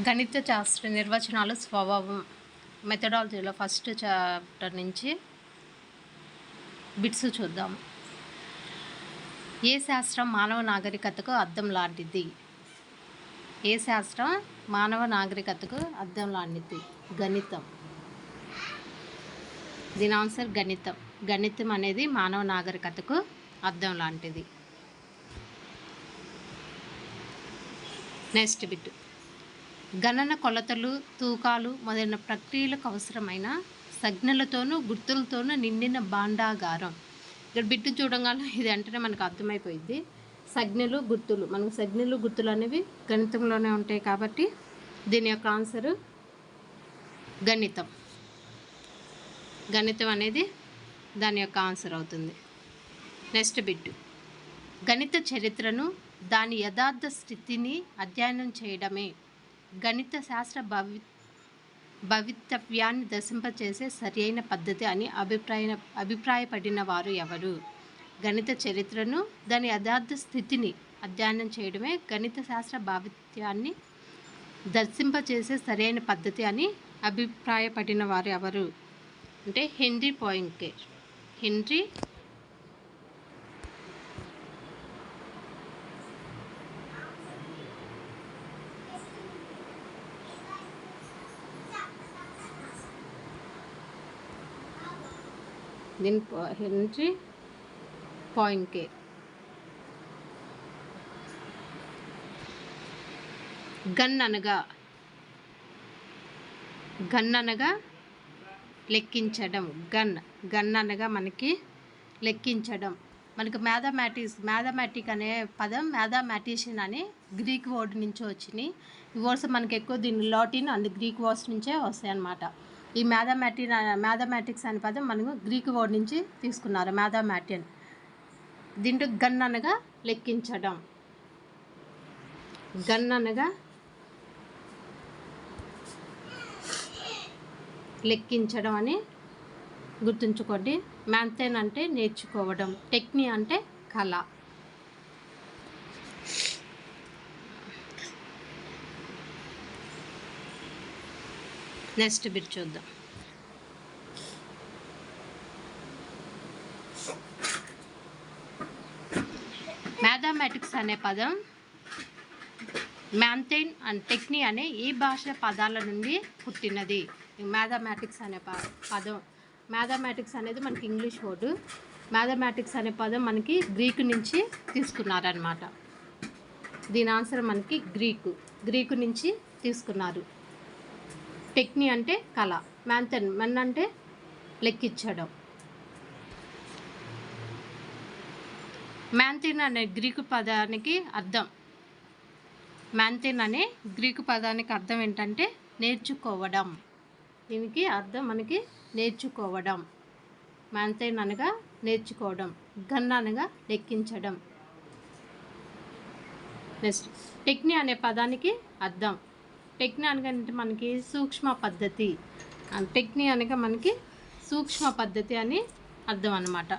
గణిత శాస్త్ర నిర్వచనాలు స్వభావం మెథడాలజీలో ఫస్ట్ చాప్టర్ నుంచి బిట్స్ చూద్దాం. ఏ శాస్త్రం మానవ నాగరికతకు అర్థం లాంటిది? ఏ శాస్త్రం మానవ నాగరికతకు అర్థం లాంటిది? గణితం. దీని ఆన్సర్ గణితం. గణితం అనేది మానవ నాగరికతకు అర్థం లాంటిది. నెక్స్ట్ బిట్ గణన కొలతలు తూకాలు మొదలైన ప్రక్రియలకు అవసరమైన సంజ్ఞలతోనూ గుర్తులతోనూ నిండిన భాండాగారం. ఇక్కడ బిట్టు చూడగానే ఇది అంటేనే మనకు అర్థమైపోయింది. సంజ్ఞలు గుర్తులు. మనకు సంజ్ఞలు గుర్తులు అనేవి గణితంలోనే ఉంటాయి కాబట్టి దీని యొక్క ఆన్సరు గణితం. గణితం అనేది దాని యొక్క ఆన్సర్ అవుతుంది. Next bit. గణిత చరిత్రను దాని యథార్థ స్థితిని అధ్యయనం చేయడమే. గణిత శాస్త్ర భవి భవితవ్యాన్ని దశింపచేసే సరియైన పద్ధతి అని అభిప్రాయ అభిప్రాయపడిన వారు ఎవరు? గణిత చరిత్రను దాని యథార్థ స్థితిని అధ్యయనం చేయడమే గణిత శాస్త్ర భావిత్యాన్ని దర్శింపచేసే సరైన పద్ధతి అని అభిప్రాయపడిన వారు ఎవరు? అంటే హెన్రీ పాయింకే హెన్రీ దీని నుంచి పాయింట్ కే. గన్ అనగా గన్ అనగా లెక్కించడం. గన్ గన్ అనగా మనకి లెక్కించడం. మనకు మ్యాథమెటిక్స్ మ్యాథమెటిక్ అనే పదం మ్యాథమెటిషియన్ అని గ్రీక్ వర్డ్ నుంచి వచ్చినాయి. ఈ వర్డ్స్ మనకి ఎక్కువ దీని లాటిన్ అండ్ గ్రీక్ వర్డ్స్ నుంచే వస్తాయి అన్నమాట ఈ మ్యాథమెటి మ్యాథమెటిక్స్ అనే పదం మనకు గ్రీక్ వర్డ్ నుంచి తీసుకున్నారు మ్యాథమెటియన్ దీంట్లో గన్ అనగా లెక్కించడం. గన్ అనగా లెక్కించడం అని గుర్తుంచుకోండి. మ్యాథెన్ అంటే నేర్చుకోవడం. టెక్ని అంటే కళ. నెక్స్ట్ బిట్ చూద్దాం. మ్యాథమెటిక్స్ అనే పదం మ్యాంథైన్ అండ్ టెక్ని అనే ఈ భాష పదాల నుండి పుట్టినది. మ్యాథమెటిక్స్ అనే ప పదం మ్యాథమెటిక్స్ అనేది మనకి ఇంగ్లీష్ వర్డు మ్యాథమెటిక్స్ అనే పదం మనకి గ్రీకు నుంచి తీసుకున్నారనమాట దీని ఆన్సర్ మనకి గ్రీకు గ్రీకు నుంచి తీసుకున్నారు. టెక్ని అంటే కళ. మ్యాంథన్ మెన్ అంటే లెక్కించడం మ్యాంథిన్ అనే గ్రీకు పదానికి అర్థం. మ్యాంథిన్ అనే గ్రీకు పదానికి అర్థం ఏంటంటే నేర్చుకోవడం. దీనికి అర్థం మనకి నేర్చుకోవడం. మ్యాంథైన్ అనగా నేర్చుకోవడం. గన్ అనగా లెక్కించడం. నెక్స్ట్ టెక్ని అనే పదానికి అర్థం. టెక్ని అనగా అంటే మనకి సూక్ష్మ పద్ధతి. టెక్ని అనగా మనకి సూక్ష్మ పద్ధతి అని అర్థం అనమాట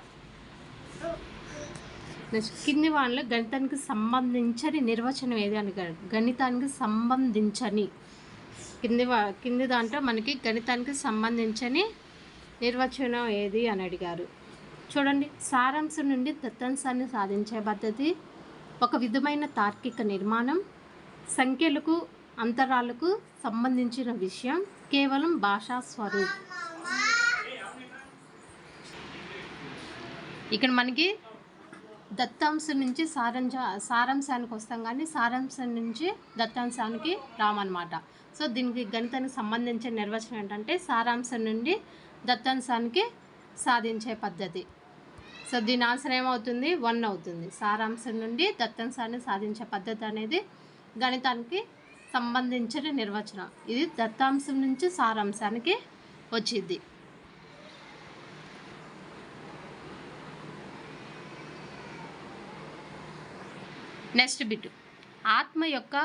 నెక్స్ట్ కింది వాళ్ళలో గణితానికి సంబంధించని నిర్వచనం ఏది అని గణితానికి సంబంధించని. కింది వా కింది దాంట్లో మనకి గణితానికి సంబంధించని నిర్వచనం ఏది అని అడిగారు. చూడండి సారాంశం నుండి దత్తాంశాన్ని సాధించే పద్ధతి ఒక విధమైన తార్కిక నిర్మాణం సంఖ్యలకు అంతరాలకు సంబంధించిన విషయం కేవలం భాషా స్వరూప్. ఇక్కడ మనకి దత్తాంశం నుంచి సారాంశ సారాంశానికి వస్తాం కానీ సారాంశం నుంచి దత్తాంశానికి రామన్నమాట. సో దీనికి గణితానికి సంబంధించిన నిర్వచనం ఏంటంటే సారాంశం నుండి దత్తాంశానికి సాధించే పద్ధతి. సో దీని ఆన్సర్ ఏమవుతుంది? వన్ అవుతుంది. సారాంశం నుండి దత్తాంశాన్ని సాధించే పద్ధతి అనేది గణితానికి సంబంధించిన నిర్వచనం. ఇది దత్తాంశం నుంచి సారాంశానికి వచ్చింది. Next bit. ఆత్మ యొక్క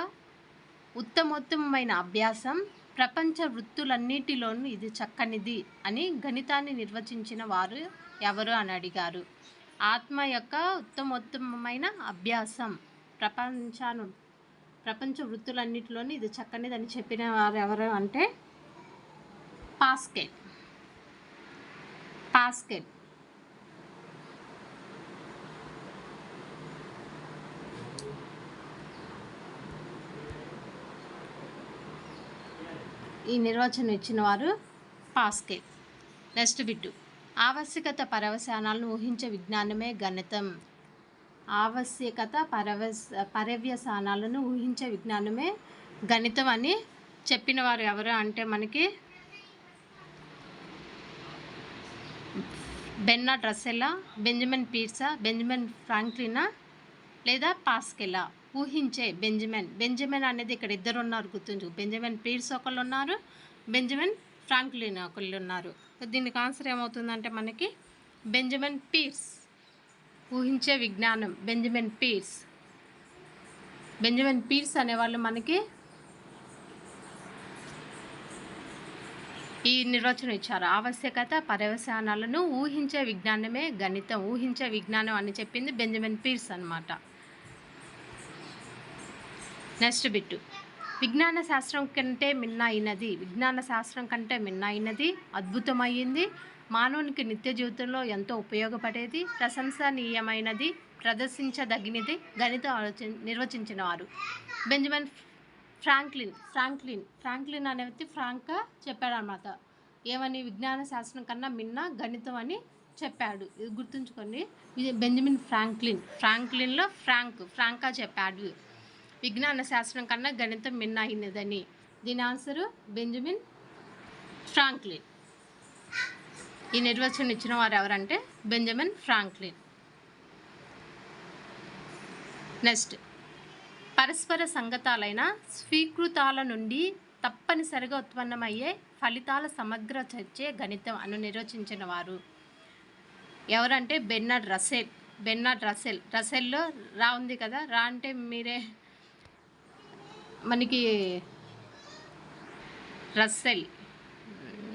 ఉత్తమోత్తమైన అభ్యాసం ప్రపంచ వృత్తులన్నిటిలోనూ ఇది చక్కనిది అని గణితాన్ని నిర్వచించిన వారు ఎవరు అని అడిగారు. ఆత్మ యొక్క ఉత్తమోత్తమైన అభ్యాసం ప్రపంచాను ప్రపంచ వృత్తులన్నిటిలోని ఇది చక్కనిదని చెప్పిన వారు ఎవరు అంటే పాస్కెట్ పాస్కెట్ ఈ నిర్వచనం ఇచ్చిన వారు పాస్కెట్ నెక్స్ట్ బిట్టు. ఆవశ్యకత పరవశానాలను ఊహించే విజ్ఞానమే గణితం. ఆవశ్యకత పరవస్ పర్యవసానాలను ఊహించే విజ్ఞానమే గణితం అని చెప్పిన వారు ఎవరు అంటే మనకి బెన్నా డ్రస్సెలా బెంజమిన్ పీర్సా బెంజమిన్ ఫ్రాంక్లినా లేదా పాస్కెలా ఊహించే బెంజమిన్. బెంజమిన్ అనేది ఇక్కడ ఇద్దరు ఉన్నారు గుర్తుంచు బెంజమిన్ పీర్స్ ఒకళ్ళు ఉన్నారు బెంజమిన్ ఫ్రాంక్లిన్ ఒకళ్ళు ఉన్నారు. దీనికి ఆన్సర్ ఏమవుతుందంటే మనకి బెంజమిన్ పీర్స్. ఊహించే విజ్ఞానం. Benjamin peers. బెంజమిన్ పీర్స్ అనేవాళ్ళు మనకి ఈ నిర్వచనం ఇచ్చారు. ఆవశ్యకత పర్యవసానాలను ఊహించే విజ్ఞానమే గణితం. ఊహించే విజ్ఞానం అని చెప్పింది బెంజమిన్ పీర్స్ అన్నమాట. Next bit. విజ్ఞాన శాస్త్రం కంటే మిన్న అయినది విజ్ఞాన శాస్త్రం కంటే మిన్న అయినది అద్భుతమైంది మానవునికి నిత్య జీవితంలో ఎంతో ఉపయోగపడేది ప్రశంసనీయమైనది ప్రదర్శించదగినది గణిత ఆలోచన నిర్వచించిన వారు బెంజమిన్ ఫ్రాంక్లిన్ ఫ్రాంక్లిన్ ఫ్రాంక్లిన్ అనే వ్యక్తి ఫ్రాంక్గా చెప్పాడనమాట ఏమని విజ్ఞాన శాస్త్రం కన్నా మిన్న గణితం అని చెప్పాడు. ఇది గుర్తుంచుకోండి. ఇది బెంజమిన్ ఫ్రాంక్లిన్. ఫ్రాంక్లిన్లో ఫ్రాంక్ ఫ్రాంక్గా చెప్పాడు. విజ్ఞాన శాస్త్రం కన్నా గణితం మిన్న అయినదని. దీని ఆన్సరు బెంజమిన్ ఫ్రాంక్లిన్. ఈ నిర్వచనం ఇచ్చిన వారు ఎవరంటే బెంజమిన్ ఫ్రాంక్లిన్. నెక్స్ట్ పరస్పర సంగతాలైన స్వీకృతాల నుండి తప్పనిసరిగా ఉత్పన్నమయ్యే ఫలితాల సమగ్ర చర్చే గణితం అని నిర్వచించిన వారు ఎవరంటే బెన్నడ్ రసెల్ బెన్నడ్ రసెల్ రసెల్లో రా ఉంది కదా రా అంటే మీరే మనకి రస్సెల్.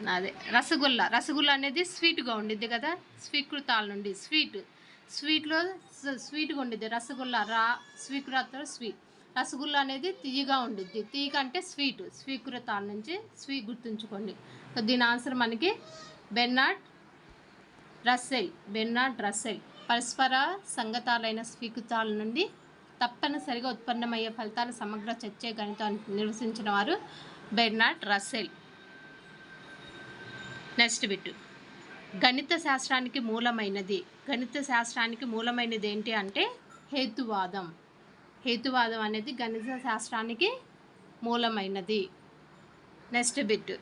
అదే. రసగుల్లా. రసగుల్లా అనేది స్వీట్గా ఉండిద్ది కదా? స్వీకృతాల నుండి. స్వీట్. స్వీట్లో స్వీట్గా ఉండిద్ది. రసగుల్లా రా స్వీకృత స్వీట్. రసగుల్లా అనేది తీయగా ఉండిద్ది. తీయగా అంటే స్వీట్. స్వీకృతాల నుంచి స్వీట్ గుర్తుంచుకోండి. దీని ఆన్సర్ మనకి బెన్నాడ్ రస్సెల్. Bernard Russell. పరస్పర సంగతాలైన స్వీకృతాల నుండి తప్పనిసరిగా ఉత్పన్నమయ్యే ఫలితాల సమగ్ర చర్చే గణితాన్ని నిర్వచించిన వారు బెర్నాడ్ రస్సెల్. నెక్స్ట్ బిట్ గణిత శాస్త్రానికి మూలమైనది. గణిత శాస్త్రానికి మూలమైనది ఏంటి అంటే హేతువాదం. హేతువాదం అనేది గణిత శాస్త్రానికి మూలమైనది. నెక్స్ట్ బిట్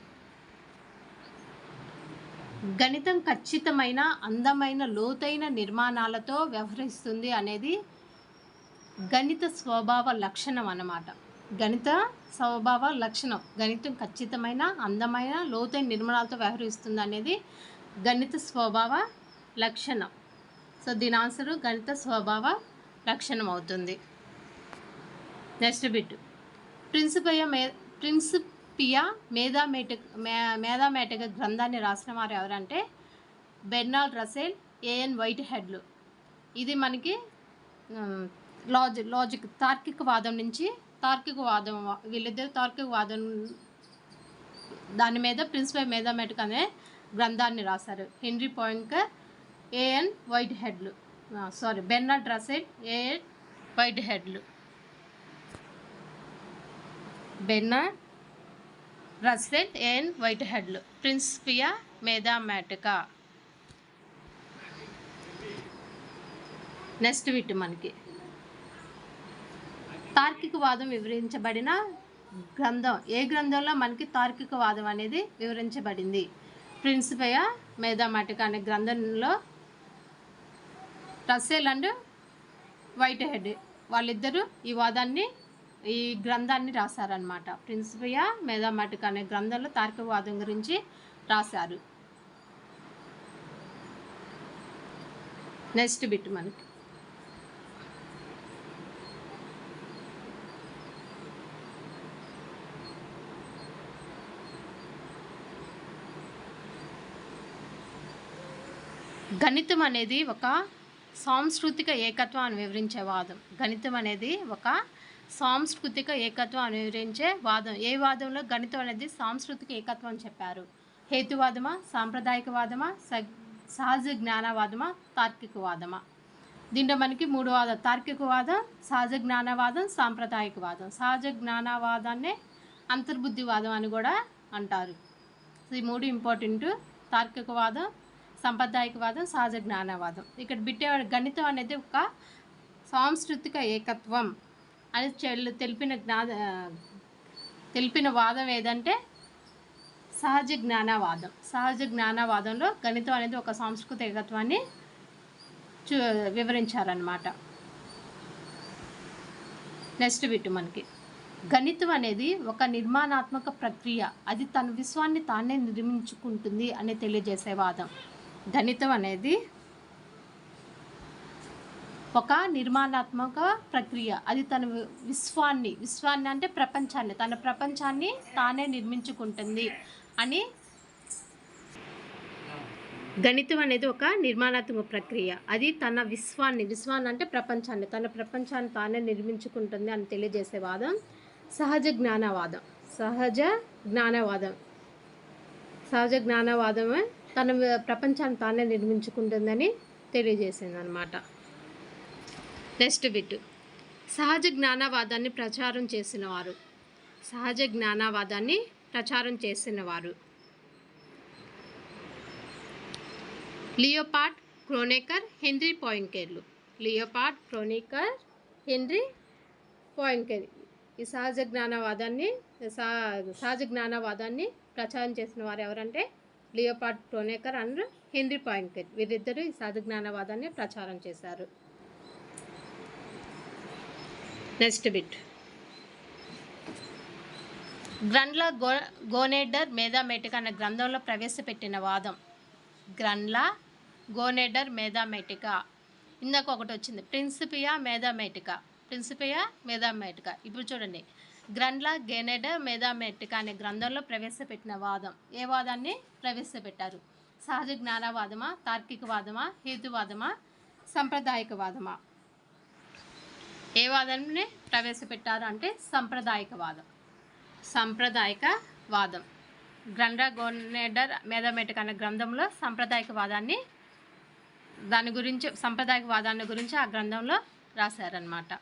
గణితం ఖచ్చితమైన అందమైన లోతైన నిర్మాణాలతో వ్యవహరిస్తుంది అనేది గణిత స్వభావ లక్షణం అన్నమాట. గణిత స్వభావ లక్షణం. గణితం ఖచ్చితమైన అందమైన లోతైన నిర్మాణాలతో వ్యవహరిస్తుంది అనేది గణిత స్వభావ లక్షణం. సో దీని ఆన్సర్ గణిత స్వభావ లక్షణం అవుతుంది. నెక్స్ట్ బిట్ ప్రిన్సిపయ మే ప్రిన్సిపియా మేధామేటిక్ మే గ్రంథాన్ని రాసిన వారు ఎవరంటే బెర్నాల్ రసెల్ ఏఎన్ వైట్ హెడ్లు ఇది మనకి లాజిక్ లాజిక్ తార్కిక వాదం నుంచి తార్కిక వాదం వీళ్ళిద్దరు తార్కిక వాదం దాని మీద ప్రిన్సిపల్ మేధామెటిక్ అనే గ్రంథాన్ని రాశారు. Henri Poincaré A N white హెడ్లు sorry Bernard Russell A N white హెడ్లు బెర్నాడ్ రస్వెట్ ఏఎన్ వైట్ హెడ్లు ప్రిన్సిపియా మేధామెటికా నెక్స్ట్ విట్ మనకి. తార్కికవాదం వివరించబడిన గ్రంథం. ఏ గ్రంథంలో మనకి తార్కికవాదం అనేది వివరించబడింది? ప్రిన్సిపయ మేధామాటిక అనే గ్రంథంలో రస్సెల్ అండ్ వైట్ హెడ్ వాళ్ళిద్దరూ ఈ వాదాన్ని ఈ గ్రంథాన్ని రాశారనమాట ప్రిన్సిపయ మేధామాటిక అనే గ్రంథంలో తార్కికవాదం గురించి రాశారు. నెక్స్ట్ బిట్ మనకి. గణితం అనేది ఒక సాంస్కృతిక ఏకత్వాన్ని వివరించే వాదం. గణితం అనేది ఒక సాంస్కృతిక ఏకత్వం అని వివరించే వాదం. ఏ వాదంలో గణితం అనేది సాంస్కృతిక ఏకత్వం అని చెప్పారు? హేతువాదమా సాంప్రదాయకవాదమా స సహజ జ్ఞానవాదమా తార్కికవాదమా? దీంట్లో మనకి మూడు వాదం. తార్కికవాదం సహజ జ్ఞానవాదం సాంప్రదాయకవాదం. సహజ జ్ఞానవాదాన్నే అంతర్బుద్ధివాదం అని కూడా అంటారు. ఈ మూడు ఇంపార్టెంట్ తార్కికవాదం సాంప్రదాయకవాదం సహజ జ్ఞానవాదం. ఇక్కడ బిట్టే గణితం అనేది ఒక సాంస్కృతిక ఏకత్వం అని తెలిపిన జ్ఞా తెలిపిన వాదం ఏదంటే సహజ జ్ఞానవాదం. సహజ జ్ఞానవాదంలో గణితం అనేది ఒక సాంస్కృతిక ఏకత్వాన్ని చూ వివరించారనమాట నెక్స్ట్ బిట్ మనకి. గణితం అనేది ఒక నిర్మాణాత్మక ప్రక్రియ. అది తన విశ్వాన్ని తానే నిర్మించుకుంటుంది అని తెలియజేసే వాదం. గణితం అనేది ఒక నిర్మాణాత్మక ప్రక్రియ. అది తన విశ్వాన్ని విశ్వాన్ని అంటే ప్రపంచాన్ని తన ప్రపంచాన్ని తానే నిర్మించుకుంటుంది అని గణితం అనేది ఒక నిర్మాణాత్మక ప్రక్రియ. అది తన విశ్వాన్ని విశ్వాన్ని అంటే ప్రపంచాన్ని తన ప్రపంచాన్ని తానే నిర్మించుకుంటుంది అని తెలియజేసే వాదం సహజ జ్ఞానవాదం. సహజ జ్ఞానవాదం. సహజ జ్ఞానవాదమే తన ప్రపంచాన్ని తానే నిర్మించుకుంటుందని తెలియజేసింది అనమాట నెక్స్ట్ బిట్ సహజ జ్ఞానవాదాన్ని ప్రచారం చేసిన వారు సహజ జ్ఞానవాదాన్ని ప్రచారం చేసిన వారు క్రోనేకర్ హెన్రీ పాయింకేర్లు లియోపాట్ క్రోనేకర్ హెన్రీ పాయింకేర్ ఈ సహజ జ్ఞానవాదాన్ని సహ- సహజ జ్ఞానవాదాన్ని ప్రచారం చేసిన వారు ఎవరంటే Leopold Kronecker and Henri Poincare వీరిద్దరూ ఈ సహజ జ్ఞానవాదాన్ని ప్రచారం చేశారు. Next bit. గ్రన్లా గో గోనేడర్ మేధామెటిక్ అనే గ్రంథంలో ప్రవేశపెట్టిన వాదం. గ్రన్ల గోనేడర్ మేధామెటికా. ఇందాక ఒకటి వచ్చింది. Principia Mathematica. Principia Mathematica. ఇప్పుడు చూడండి. గ్రండ్ల గేనెడర్ మేధామెటికా అనే గ్రంథంలో ప్రవేశపెట్టిన వాదం. ఏ వాదాన్ని? ప్రవేశపెట్టారు. సహజ జ్ఞానవాదమా? తార్కికవాదమా? హేతువాదమా? సాంప్రదాయకవాదమా? ఏ వాదాన్ని ప్రవేశపెట్టారు అంటే సాంప్రదాయకవాదం. సాంప్రదాయక వాదం గ్రండ్రా గోనెడర్ మేధమెటిక్ అనే గ్రంథంలో సాంప్రదాయక వాదాన్ని దాని గురించి సాంప్రదాయక వాదాన్ని గురించి ఆ గ్రంథంలో రాశారనమాట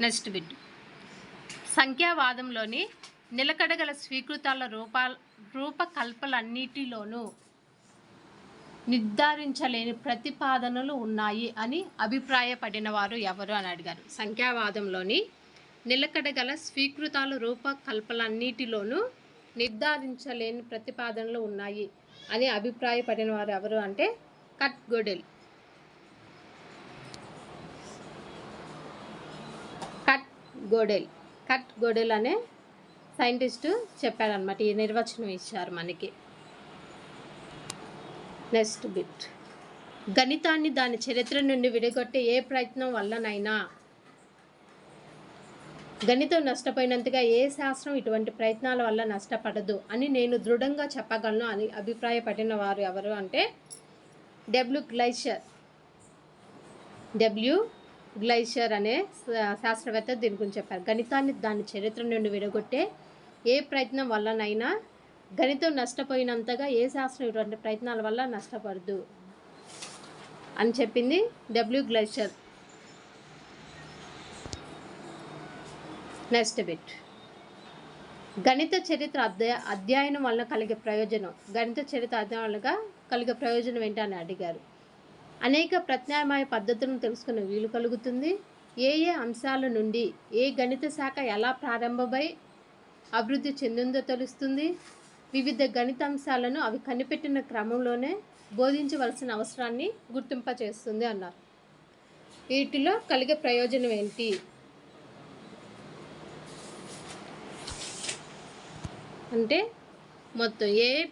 నెక్స్ట్ బిట్. సంఖ్యావాదంలోని నిలకడగల స్వీకృతాల రూపాల రూపకల్పలన్నిటిలోనూ నిర్ధారించలేని ప్రతిపాదనలు ఉన్నాయి అని అభిప్రాయపడిన వారు ఎవరు అని అడిగారు. సంఖ్యావాదంలోని నిలకడగల స్వీకృతాల రూపకల్పలన్నిటిలోనూ నిర్ధారించలేని ప్రతిపాదనలు ఉన్నాయి అని అభిప్రాయపడిన వారు ఎవరు అంటే Kurt Gödel. Kurt Gödel. Kurt Gödel అనే సైంటిస్టు చెప్పాడనమాట ఈ నిర్వచనం ఇచ్చారు మనకి. Next bit. గణితాన్ని దాని చరిత్ర నుండి విడగొట్టే ఏ ప్రయత్నం వల్లనైనా గణితం నష్టపోయినంతగా ఏ శాస్త్రం ఇటువంటి ప్రయత్నాల వల్ల నష్టపడదు అని నేను దృఢంగా చెప్పగలను అని అభిప్రాయపడిన వారు ఎవరు అంటే డబ్ల్యూ గ్లైషర్. డబ్ల్యూ గ్లైషర్ అనే శాస్త్రవేత్త దీని గురించి చెప్పారు. గణితాన్ని దాని చరిత్ర నుండి విడగొట్టే ఏ ప్రయత్నం వల్లనైనా గణితం నష్టపోయినంతగా ఏ శాస్త్రం ఇటువంటి ప్రయత్నాల వల్ల నష్టపడదు అని చెప్పింది డబ్ల్యూ గ్లైషర్ నెక్స్ట్ బిట్. గణిత చరిత్ర అధ్యయ అధ్యయనం వల్ల కలిగే ప్రయోజనం. గణిత చరిత్ర అధ్యయనం వల్ల కలిగే ప్రయోజనం ఏంటని అడిగారు. అనేక ప్రత్యామ్నాయ పద్ధతులను తెలుసుకునే వీలు కలుగుతుంది. ఏ ఏ అంశాల నుండి ఏ గణిత శాఖ ఎలా ప్రారంభమై అభివృద్ధి చెందిందో తెలుస్తుంది. వివిధ గణిత అంశాలను అవి కనిపెట్టిన క్రమంలోనే బోధించవలసిన అవసరాన్ని గుర్తింపచేస్తుంది అన్నారు. వీటిలో కలిగే ప్రయోజనం ఏంటి? అంటే మొత్తం ఏ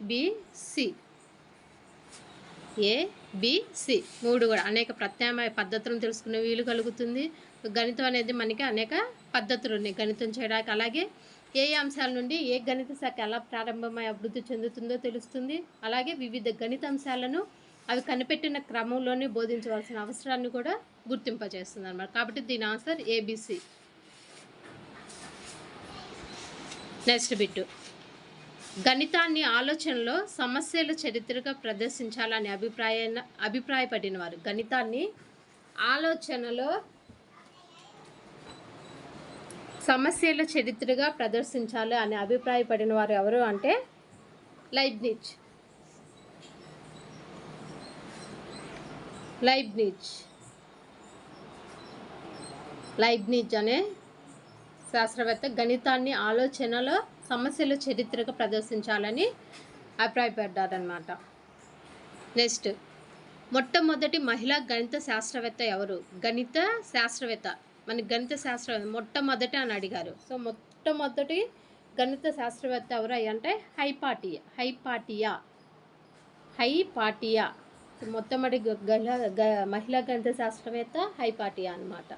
ఏ బిసి మూడు కూడా అనేక ప్రత్యామ్నాయ పద్ధతులను తెలుసుకునే వీలు కలుగుతుంది. గణితం అనేది మనకి అనేక పద్ధతులు ఉన్నాయి. గణితం చేయడానికి అలాగే ఏ అంశాల నుండి ఏ గణిత శాఖ ఎలా ప్రారంభమై అభివృద్ధి చెందుతుందో తెలుస్తుంది. అలాగే వివిధ గణిత అంశాలను అవి కనిపెట్టిన క్రమంలోనే బోధించవలసిన అవసరాన్ని కూడా గుర్తింపజేస్తుంది అనమాట కాబట్టి దీని ఆన్సర్ ఏబిసి నెక్స్ట్ బిట్టు. గణితాన్ని ఆలోచనలో సమస్యల చరిత్రగా ప్రదర్శించాలని అభిప్రాయ అభిప్రాయపడిన వారు గణితాన్ని ఆలోచనలో సమస్యల చరిత్రగా ప్రదర్శించాలి అని అభిప్రాయపడిన వారు ఎవరు అంటే లైబ్నిచ్ లైబ్నిచ్ లైబ్నిచ్ అనే శాస్త్రవేత్త గణితాన్ని ఆలోచనలో సమస్యలు చరిత్రగా ప్రదర్శించాలని అభిప్రాయపడ్డారనమాట నెక్స్ట్ మొట్టమొదటి మహిళా గణిత శాస్త్రవేత్త ఎవరు? గణిత శాస్త్రవేత్త. మన గణిత శాస్త్రవేత్త మొట్టమొదటి అని అడిగారు. సో మొట్టమొదటి గణిత శాస్త్రవేత్త ఎవరు అంటే హైపాటియా హైపాటియా. హైపాటియా. మొట్టమొదటి గ- గ- మహిళా గణిత శాస్త్రవేత్త హైపాటియా అన్నమాట.